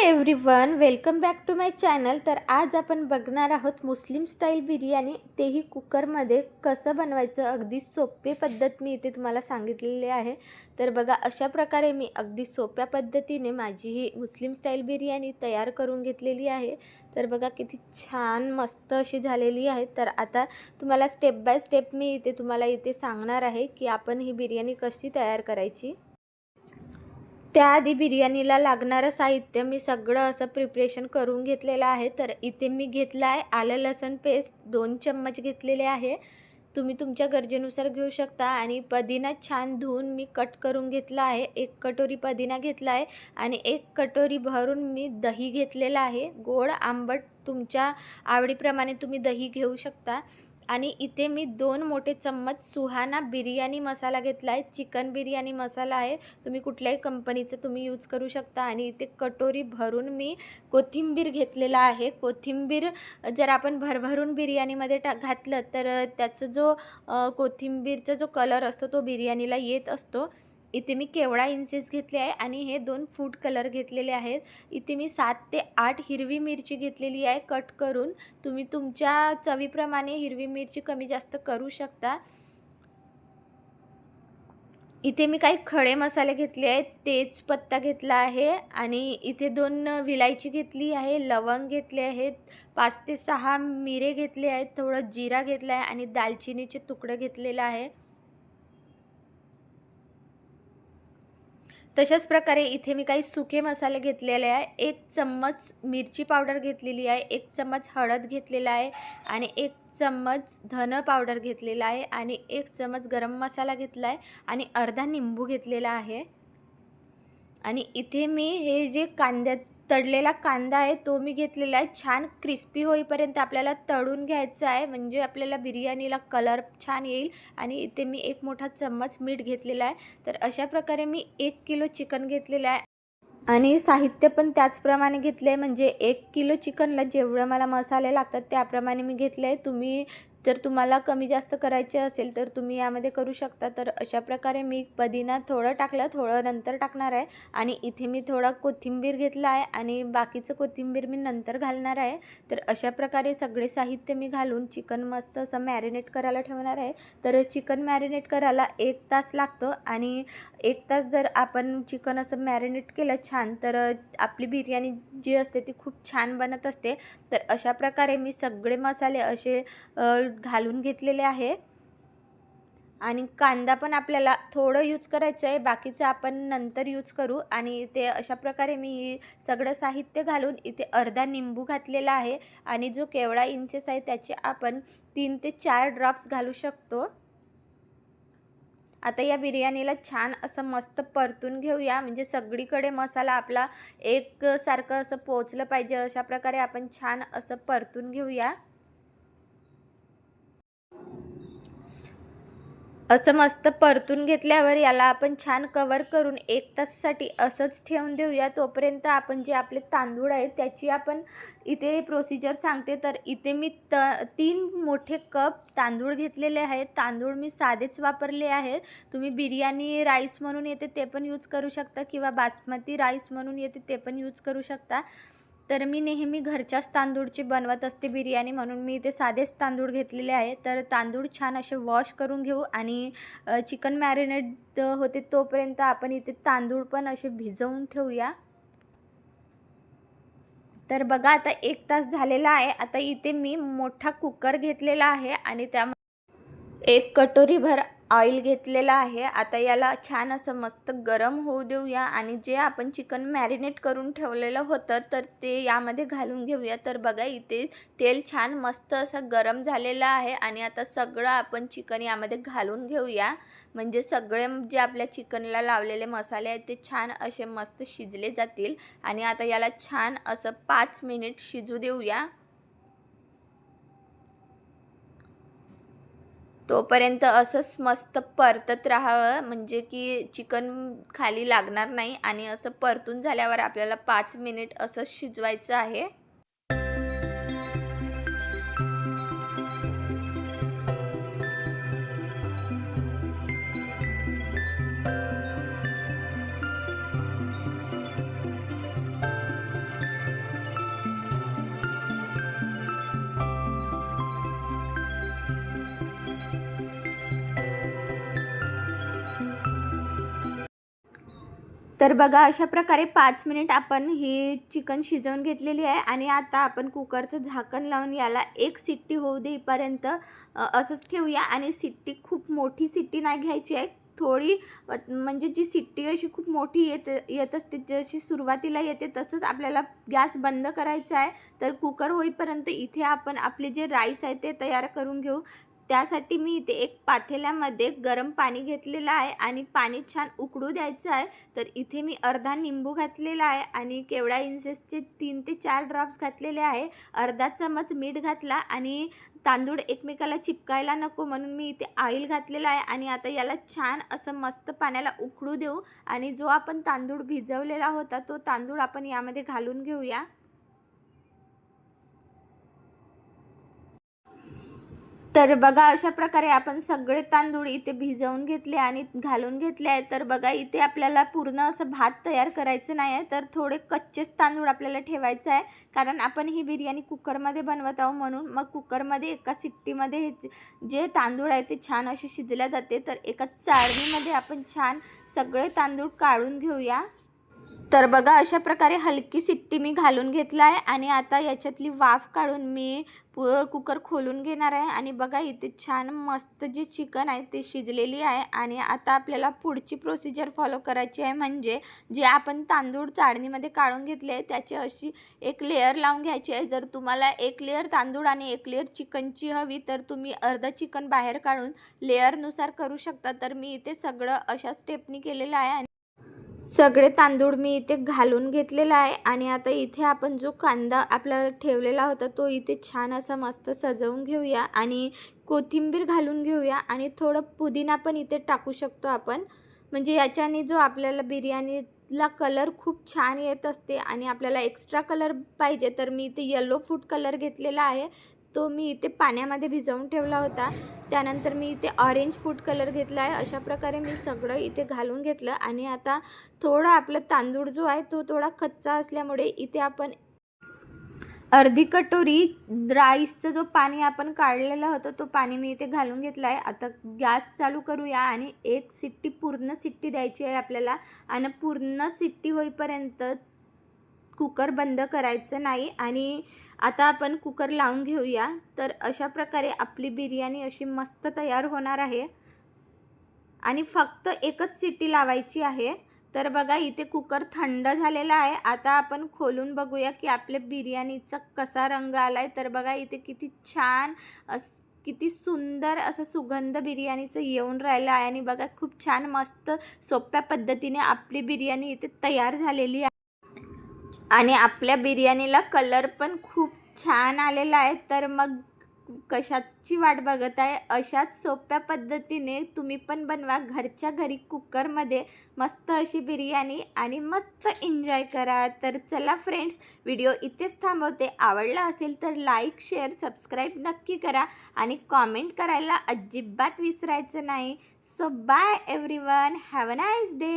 Everyone welcome back to my channel. तर आज आपण बघणार आहोत मुस्लिम स्टाईल बिर्याणी. तेही कुकरमध्ये कसं बनवायचं अगदी सोपे पद्धत मी इथे तुम्हाला सांगितलेली आहे. तर बघा अशा प्रकारे मी अगदी सोप्या पद्धतीने माझी ही मुस्लिम स्टाईल बिर्याणी तयार करून घेतलेली आहे. तर बघा किती छान मस्त अशी झालेली आहे. तर आता तुम्हाला स्टेप बाय स्टेप मी इथे तुम्हाला इथे सांगणार आहे की आपण ही बिर्याणी कशी तयार करायची. त्याआधी बिर्याणीला लागणारं साहित्य मी सगळं असं प्रिपरेशन करून घेतलेलं आहे. तर इथे मी घेतलं आहे आलं लसण पेस्ट दोन चम्मच घेतलेले आहे. तुम्ही तुमच्या गरजेनुसार घेऊ शकता आणि पदिना छान धुवून मी कट करून घेतला आहे. एक कटोरी पदिना घेतला आहे आणि एक कटोरी भरून मी दही घेतलेलं आहे. गोड आंबट तुमच्या आवडीप्रमाणे तुम्ही दही घेऊ शकता. आणि इथे मी दोन मोठे चम्मच सुहाना बिर्याणी मसाला घेतला आहे. चिकन बिर्याणी मसाला आहे. तुम्ही कुठल्याही कंपनीचं तुम्ही यूज करू शकता. आणि इथे कटोरी भरून मी कोथिंबीर घेतलेला आहे. कोथिंबीर जर आपण भरभरून बिर्याणीमध्ये टा घातलं तर त्याचं जो कोथिंबीरचा जो कलर असतो तो बिर्याणीला येत असतो. इथे मी केवडा इंचेस घेतले आहे आणि हे दोन फूड कलर घेतलेले आहेत. इथे मी सात ते आठ हिरवी मिरची घेतलेली आहे. कट करून तुम्ही तुमच्या चवीप्रमाणे हिरवी मिरची कमी जास्त करू शकता. इथे मी काही खडे मसाले घेतले आहेत. तेजपत्ता घेतला आहे आणि इथे दोन विलायची घेतली आहे. लवंग घेतले आहेत. पाच ते सहा मिरे घेतले आहेत. थोडं जिरा घेतला आहे आणि दालचिनीचे तुकडे घेतलेलं आहे. तशाच प्रकारे इथे मी काही सुके मसाले घेतलेले आहे. एक चम्मच मिरची पावडर घेतलेली आहे. एक चम्मच हळद घेतलेला आहे. आणि एक चम्मच धन पावडर घेतलेला आहे. आणि एक चम्मच गरम मसाला घेतला आहे. आणि अर्धा निंबू घेतलेला आहे. आणि इथे मी हे जे कांद्यात तळलेला कांदा आहे तो मी घेतलेला आहे. छान क्रिस्पी होईपर्यंत आपल्याला तळून घ्यायचं आहे. म्हणजे आपल्याला बिर्याणीला कलर छान येईल आणि इथे मी एक मोठा चम्मच मीठ घेतलेला आहे. तर अशा प्रकारे मी एक किलो चिकन घेतलेलं आहे. आणि साहित्य पण त्याचप्रमाणे घेतलं आहे म्हणजे एक किलो चिकनला जेवढं मला मसाले लागतात त्याप्रमाणे मी घेतले आहे तुम्ही जर तुम्हाला कमी जास्त करायचे असेल तर तुम्ही यामध्ये करू शकता. तर अशा प्रकारे मी पदिना थोडं टाकलं थोडं नंतर टाकणार आहे. आणि इथे मी थोडा कोथिंबीर घेतला आहे आणि बाकीचं कोथिंबीर मी नंतर घालणार आहे. तर अशा प्रकारे सगळे साहित्य मी घालून चिकन मस्त असं मॅरिनेट करायला ठेवणार आहे. तर चिकन मॅरिनेट करायला एक तास लागतो आणि एक तास जर आपण चिकन असं मॅरिनेट केलं छान तर आपली बिर्याणी जी असते ती खूप छान बनत असते. तर अशा प्रकारे मी सगळे मसाले असे घालून घेतलेले आहे. आणि कांदा पण आपल्याला थोडं यूज करायचं आहे. बाकीचं आपण नंतर यूज करू. आणि ते अशा प्रकारे मी सगळं साहित्य घालून इथे अर्धा निंबू घातलेला आहे. आणि जो केवढा इंचेस आहे त्याचे आपण तीन ते चार ड्रॉप्स घालू शकतो. आता या बिर्याणीला छान असं मस्त परतून घेऊया. म्हणजे सगळीकडे मसाला आपला एकसारखं असं पोचलं पाहिजे. अशा प्रकारे आपण छान असं परतून घेऊया. असं मस्त परतून घेतल्यावर याला आपण छान कवर करून एक तासासाठी असंच ठेवून देऊया. तोपर्यंत आपण जे आपले तांदूळ आहेत त्याची आपण इथे प्रोसिजर सांगते. तर इथे मी त तीन मोठे कप तांदूळ घेतलेले आहेत. तांदूळ मी साधेच वापरले आहेत. तुम्ही बिर्याणी राईस म्हणून येते ते पण यूज करू शकता किंवा बासमती राईस म्हणून येते ते पण यूज करू शकता. तर मी नेहमी घरच्याच तांदूळची बनवत असते बिर्याणी म्हणून. मी इथे साधेच तांदूळ घेतलेले आहे. तर तांदूळ छान असे वॉश करून घेऊ आणि चिकन मॅरिनेट होते तोपर्यंत आपण इथे तांदूळ पण असे भिजवून ठेवूया. तर बघा आता एक तास झालेला आहे. आता इथे मी मोठा कुकर घेतलेला आहे आणि त्या एक कटोरीभर ऑइल घेतलेलं आहे. आता याला छान असं मस्त गरम होऊ देऊया आणि जे आपण चिकन मॅरिनेट करून ठेवलेलं होतं तर ते यामध्ये घालून घेऊया. तर बघा इथे तेल छान मस्त असं गरम झालेलं आहे आणि आता सगळं आपण चिकन यामध्ये घालून घेऊया. म्हणजे सगळे जे आपल्या चिकनला लावलेले मसाले आहेत ते छान असे मस्त शिजले जातील आणि आता याला छान असं पाच मिनिट शिजू देऊया. तोपर्यंत असंच मस्त परतत राहावं. म्हणजे की चिकन खाली लागणार नाही आणि असं परतून झाल्यावर आपल्याला पाच मिनिट असंच शिजवायचं आहे. तर बघा अशा प्रकारे पाच मिनिट आपण ही चिकन शिजवून घेतलेली आहे आणि आता आपण कुकरचं झाकण लावून याला एक सिट्टी होऊ देईपर्यंत असंच ठेवूया. आणि सिट्टी खूप मोठी सिट्टी नाही घ्यायची आहे. थोडी म्हणजे जी सिट्टी अशी खूप मोठी येत येत असते जशी सुरुवातीला येते तसंच आपल्याला गॅस बंद करायचा आहे. तर कुकर होईपर्यंत इथे आपण आपले जे राईस आहे ते तयार करून घेऊ. त्यासाठी मी इथे एक पातेल्यामध्ये गरम पाणी घेतलेलं आहे आणि पाणी छान उकळू द्यायचं आहे. तर इथे मी अर्धा निंबू घातलेला आहे आणि केवढा इंसेसचे तीन ते चार ड्रॉप्स घातलेले आहे. अर्धा चमच मीठ घातला आणि तांदूळ एकमेकाला चिपकायला नको म्हणून मी इथे ऑइल घातलेलं आहे आणि आता याला छान असं मस्त पाण्याला उकळू देऊ आणि जो आपण तांदूळ भिजवलेला होता तो तांदूळ आपण यामध्ये घालून घेऊया. तर बघा अशा प्रकारे आपण सगळे तांदूळ इथे भिजवून घेतले आणि घालून घेतले आहे तर बघा इथे आपल्याला पूर्ण असं भात तयार करायचं नाही आहे. तर थोडे कच्चेच तांदूळ आपल्याला ठेवायचं आहे. कारण आपण ही बिर्याणी कुकरमध्ये बनवत आहोत म्हणून मग कुकरमध्ये एका सिट्टीमध्ये हे जे- जे तांदूळ आहे ते छान असे शिजल्या जाते. तर एका चाळणीमध्ये आपण छान सगळे तांदूळ काढून घेऊया. तर बघा अशा प्रकारे हलकी सिट्टी मी घालून घेतला आहे आणि आता याच्यातली वाफ काढून मी पु कुकर खोलून घेणार आहे. आणि बघा इथे छान मस्त जे चिकन आहे ते शिजलेली आहे आणि आता आपल्याला पुढची प्रोसिजर फॉलो करायची आहे. म्हणजे जे आपण तांदूळ चाळणीमध्ये काढून घेतले आहे त्याची अशी एक लेअर लावून घ्यायची आहे. जर तुम्हाला एक लेअर तांदूळ आणि एक लेअर चिकनची हवी तर तुम्ही अर्धं चिकन बाहेर काढून लेअरनुसार करू शकता. तर मी इथे सगळं अशा स्टेपनी केलेलं आहे. आणि सगळे तांदूळ मी इथे घालून घेतलेला आहे आणि आता इथे आपण जो कांदा आपला ठेवलेला होता तो इथे छान असा मस्त सजवून घेऊया आणि कोथिंबीर घालून घेऊया आणि थोडं पुदिना पण इथे टाकू शकतो आपण. म्हणजे याच्याने जो आपल्याला बिर्याणीला कलर खूप छान येत असते आणि आपल्याला एक्स्ट्रा कलर पाहिजे तर मी इथे येलो फूड कलर घेतलेला आहे. तो मी इथे पाण्यामध्ये भिजवून ठेवला होता. त्यानंतर मी इथे ऑरेंज फूड कलर घेतला आहे. अशा प्रकारे मी सगळं इथे घालून घेतलं आणि आता थोडा आपला तांदूळ जो आहे तो थोडा कच्चा असल्यामुळे इथे आपण अर्धी कटोरी राईसचं जो पाणी आपण काढलेलं होतं तो पाणी मी इथे घालून घेतला आहे. आता गॅस चालू करूया आणि एक सिट्टी पूर्ण सिट्टी द्यायची आहे आपल्याला. आणि पूर्ण सिट्टी होईपर्यंत कुकर बंद करायचं नाही आणि आता आपण कुकर लावून घेऊया. तर अशा प्रकारे आपली बिर्याणी अशी मस्त तयार होणार आहे. आणि फक्त एकच सिटी लावायची आहे. तर बघा इथे कुकर थंड झालेला आहे. आता आपण खोलून बघूया की आपल्या बिर्याणीचा कसा रंग आला आहे तर बघा इथे किती छान अस किती सुंदर असं सुगंध बिर्याणीचं येऊन राहिलं आहे. आणि बघा खूप छान मस्त सोप्या पद्धतीने आपली बिर्याणी इथे तयार झालेली आहे. आणि आपल्या बिर्याणीला कलर पण खूप छान आलेला आहे तर मग कशाची वाट बघत आहे? अशाच सोप्या पद्धतीने तुम्ही पण बनवा. घरच्या घरी कुकरमध्ये मस्त अशी बिर्याणी आणि मस्त एन्जॉय करा. तर चला फ्रेंड्स व्हिडिओ इथेच थांबवते. आवडला असेल तर लाईक शेअर सबस्क्राईब नक्की करा आणि कॉमेंट करायला अजिबात विसरायचं नाही. So bye everyone have a nice day